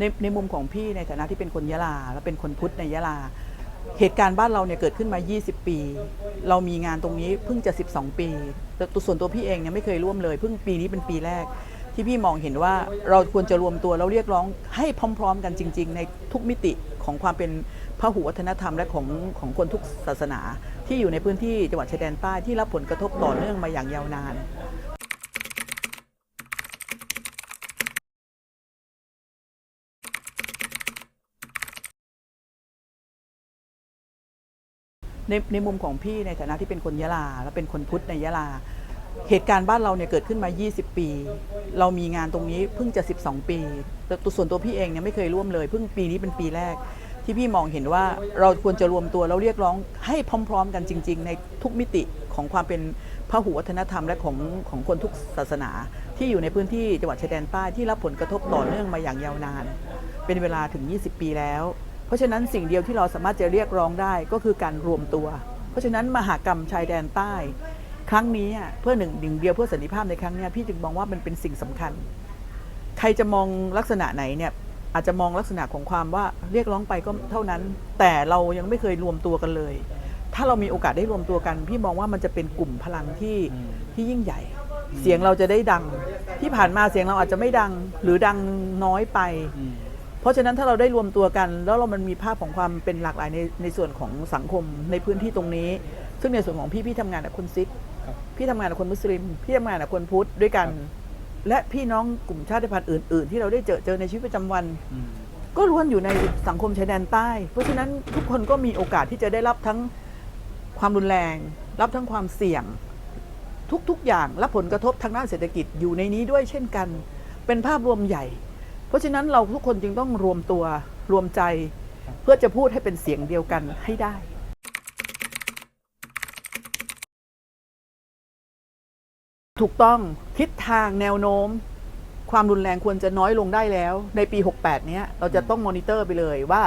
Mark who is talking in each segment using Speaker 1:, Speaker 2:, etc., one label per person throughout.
Speaker 1: ในในมุมของพี่ในฐานะที่เป็นคนยะลา และเป็นคนพุทธในยะลา เหตุการณ์บ้านเราเนี่ยเกิดขึ้นมา 20 ปี เรามีงานตรงนี้เพิ่งจะ 12 ปีแต่ตัวส่วนตัวพี่เองเนี่ยไม่เคยร่วมเลย เพิ่งปีนี้เป็นปีแรก ที่พี่มองเห็นว่าเราควรจะรวมตัวแล้วเรียกร้องให้พร้อม ๆ กันจริง ๆ ในทุกมิติของความเป็นพหุวัฒนธรรมและของของคนทุกศาสนา ที่อยู่ในพื้นที่จังหวัดชายแดนใต้ที่รับผลกระทบต่อเนื่องมาอย่างยาวนาน ในในมุมของพี่ในฐานะที่เป็นคนยะลา และเป็นคนพุทธในยะลา เหตุการณ์บ้านเราเนี่ยเกิดขึ้นมา 20 ปี เรามีงานตรงนี้เพิ่งจะ 12 ปี แต่ตัวส่วนตัวพี่เองเนี่ยไม่เคยร่วมเลย เพิ่งปีนี้เป็นปีแรก ที่พี่มองเห็นว่าเราควรจะรวมตัวแล้วเรียกร้องให้พร้อม ๆ กันจริง ๆ ในทุกมิติของความเป็นพหุวัฒนธรรมและของของคนทุกศาสนา ที่อยู่ในพื้นที่จังหวัดชายแดนใต้ที่รับผลกระทบต่อเนื่องมาอย่างยาวนาน เป็นเวลาถึง 20 ปีแล้ว เพราะฉะนั้นสิ่งเดียวที่เราสามารถจะเรียกร้องได้ก็คือการรวมตัว เพราะฉะนั้นมหากรรมชายแดนใต้ ครั้งนี้อะเพื่อหนึ่งหนึ่งเดียวเพื่อสันติภาพในครั้งเนี้ยพี่จึงมองว่ามันเป็นสิ่งสำคัญ ใครจะมองลักษณะไหนเนี่ยอาจจะมองลักษณะของความว่าเรียกร้องไปก็เท่านั้น แต่เรายังไม่เคยรวมตัวกันเลย ถ้าเรามีโอกาสได้รวมตัวกัน พี่มองว่ามันจะเป็นกลุ่มพลังที่ที่ยิ่งใหญ่ เสียงเราจะได้ดัง ที่ผ่านมาเสียงเราอาจจะไม่ดังหรือดังน้อยไป เพราะฉะนั้นถ้าเราได้รวมตัวกัน แล้วเรามันมีภาพของความเป็นหลากหลายในในส่วนของสังคมในพื้นที่ตรงนี้ ซึ่งในส่วนของพี่พี่ทำงานกับคนซิก
Speaker 2: ครับ
Speaker 1: พี่ทำงานกับคนมุสลิม พี่ทำงานกับคนพุทธด้วยกัน และพี่น้องกลุ่มชาติพันธุ์อื่น ๆ ที่เราได้เจอเจอในชีวิตประจำวันก็ล้วนอยู่ในสังคมชายแดนใต้ เพราะฉะนั้นทุกคนก็มีโอกาสที่จะได้รับทั้งความรุนแรง รับทั้งความเสี่ยง ทุกๆอย่างรับผลกระทบทางด้านเศรษฐกิจอยู่ในนี้ด้วยเช่นกัน เป็นภาพรวมใหญ่ เพราะฉะนั้นเราทุกคนจึงต้องรวมตัวรวมใจเพื่อจะพูดให้เป็นเสียงเดียวกันให้ได้ถูกต้องทิศทางแนวโน้ม ความรุนแรงควรจะน้อยลงได้แล้ว ในปี 68 เนี้ยเราจะต้องมอนิเตอร์ไปเลยว่า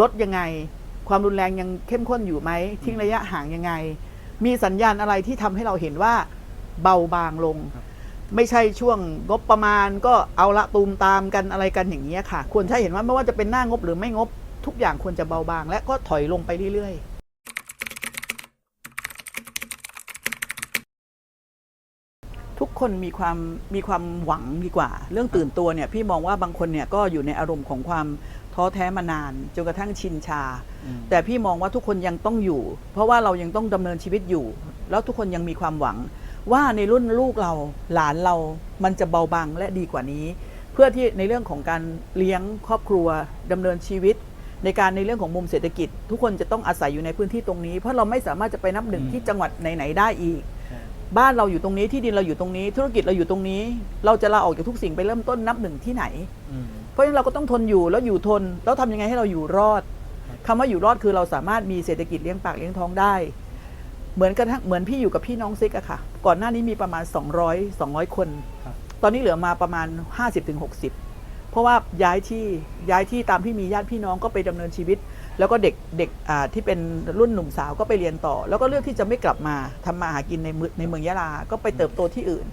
Speaker 1: ลดยังไง ความรุนแรงยังเข้มข้นอยู่ไหม ทิ้งระยะห่างยังไง มีสัญญาณอะไรที่ทำให้เราเห็นว่าเบาบางลง ไม่ใช่ช่วงงบประมาณก็เอาละตูมตามกันอะไรกันอย่างนี้ยค่ะ ควรจะเห็นว่าไม่ว่าจะเป็นหน้างบหรือไม่งบทุกอย่างควรจะเบาบาง และก็ถอยลงไปเรื่อยๆทุกคนมีความมีความหวังดีกว่า เรื่องตื่นตัวเนี่ยพี่มองว่าบางคนเนี่ยก็อยู่ในอารมณ์ของความท้อแท้มานานจนกระทั่งชินชา แต่พี่มองว่าทุกคนยังต้องอยู่ เพราะว่าเรายังต้องดำเนินชีวิตอยู่ แล้วทุกคนยังมีความหวัง ว่าในรุ่นลูกเราหลานเรามันจะเบาบางและดีกว่านี้ เพื่อที่ในเรื่องของการเลี้ยงครอบครัวดำเนินชีวิต ในการในเรื่องของมุมเศรษฐกิจ ทุกคนจะต้องอาศัยอยู่ในพื้นที่ตรงนี้ เพราะเราไม่สามารถจะไปนับหนึ่ง
Speaker 2: อืม
Speaker 1: ที่จังหวัดไหนๆได้อีก บ้านเราอยู่ตรงนี้ที่ดินเราอยู่ตรงนี้ ธุรกิจเราอยู่ตรงนี้ เราจะลาออกจากทุกสิ่งไปเริ่มต้นนับหนึ่งที่ไหน เพราะฉะนั้นเราก็ต้องทนอยู่แล้วอยู่ทนแล้วทำยังไงให้เราอยู่รอดคำว่าอยู่รอดคือเราสามารถมีเศรษฐกิจเลี้ยงปากเลี้ยงท้องได้ เหมือนกันทั้งเหมือนพี่อยู่กับพี่น้องซิกอะค่ะ ก่อนหน้านี้มีประมาณ 200 200 คน
Speaker 2: ครับ
Speaker 1: ตอนนี้เหลือมาประมาณ 50-60 เพราะว่าย้ายที่ย้ายที่ตามที่มีญาติพี่น้องก็ไปดำเนินชีวิต แล้วก็เด็กเด็กอ่าที่เป็นรุ่นหนุ่มสาวก็ไปเรียนต่อ แล้วก็เลือกที่จะไม่กลับมาทำมาหากินในเมืองในเมืองยะลา ก็ไปเติบโตที่อื่น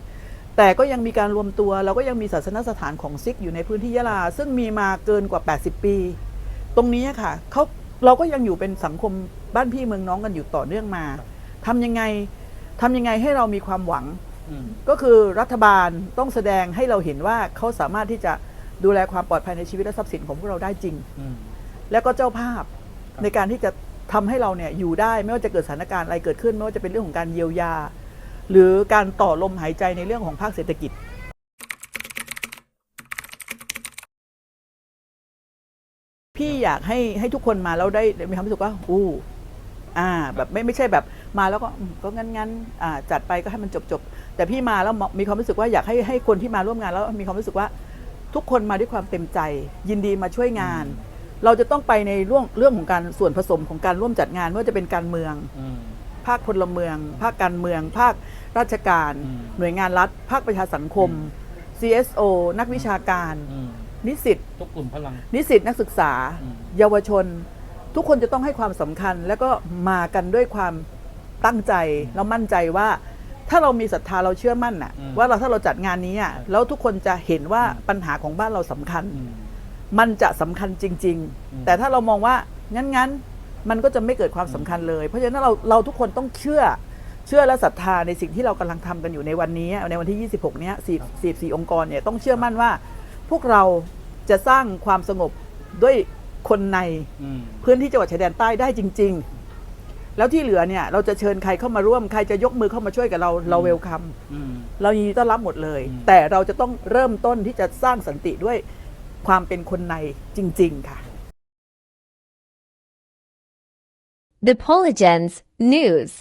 Speaker 1: แต่ก็ยังมีการรวมตัวเราก็ยังมีศาสนสถานของซิกอยู่ในพื้นที่ยะลา ซึ่งมีมาเกินกว่า 80 ปี ตรงนี้ค่ะเขาเราก็ยังอยู่เป็นสังคมบ้านพี่เมืองน้องกันอยู่ต่อเนื่องมา ทำยังไงทำยังไงให้เรามีความหวัง ก็คือรัฐบาลต้องแสดงให้เราเห็นว่าเขาสามารถที่จะดูแลความปลอดภัยในชีวิตและทรัพย์สินของพวกเราได้จริง แล้วก็เจ้าภาพในการที่จะทำให้เราเนี่ยอยู่ได้ไม่ว่าจะเกิดสถานการณ์อะไรเกิดขึ้น ไม่ว่าจะเป็นเรื่องของการเยียวยา หรือการต่อลมหายใจในเรื่องของภาคเศรษฐกิจพี่อยากให้ให้ทุกคนมาแล้วได้มีความรู้สึกว่าอู้อ่า แบบไม่ไม่ใช่แบบ มาแล้วก็อืมก็งั้นงั้นอ่าจัดไปก็ให้มันจบจบแต่พี่มาแล้วมีความรู้สึกว่าอยากให้ให้คนที่มาร่วมงานแล้วมีความรู้สึกว่าทุกคนมาด้วยความเต็มใจ ยินดีมาช่วยงาน เราจะต้องไปในเรื่องเรื่องของการส่วนผสมของการร่วมจัดงานไม่ว่าจะเป็นการเมืองภาคพลเมือง ภาคการเมือง ภาคราชการ
Speaker 2: อืม
Speaker 1: หน่วยงานรัฐ ภาคประชาสังคม CSO นักวิชาการ นิสิต
Speaker 2: ทุกกลุ่มพลัง
Speaker 1: นิสิตนักศึกษา
Speaker 2: อืม
Speaker 1: เยาวชน ทุกคนจะต้องให้ความสำคัญ แล้วก็มากันด้วยความ ตั้งใจแล้วมั่นใจว่า ถ้าเรามีศรัทธาเราเชื่อมั่นน่ะ
Speaker 2: อืม
Speaker 1: ว่าเราถ้าเราจัดงานนี้อะ
Speaker 2: ใช่
Speaker 1: แล้วทุกคนจะเห็นว่าปัญหาของบ้านเราสำคัญ มันจะสำคัญจริงๆแต่ถ้าเรามองว่างั้นงั้นๆมันก็จะไม่เกิดความสำคัญเลย เพราะฉะนั้นเราเราทุกคนต้องเชื่อ เชื่อและศรัทธาในสิ่งที่เรากำลังทำกันอยู่ในวันนี้ ในวันที่ 26 เนี้ย4 44องค์กรเนี่ยต้องเชื่อมั่นว่า พวกเราจะสร้างความสงบด้วยคนใน
Speaker 2: อืม
Speaker 1: พื้นที่จังหวัดชายแดนใต้ได้จริง ๆ แล้วที่เหลือเนี่ยเราจะเชิญใครเข้ามาร่วมใครจะยกมือเข้ามาช่วยกับเราเราเวลคัม
Speaker 2: อืม
Speaker 1: เรายินดีต้อนรับหมดเลย
Speaker 2: อืม
Speaker 1: แต่เราจะต้องเริ่มต้นที่จะสร้างสันติด้วยความเป็นคนในจริง ๆ ค่ะ
Speaker 3: The Polygens News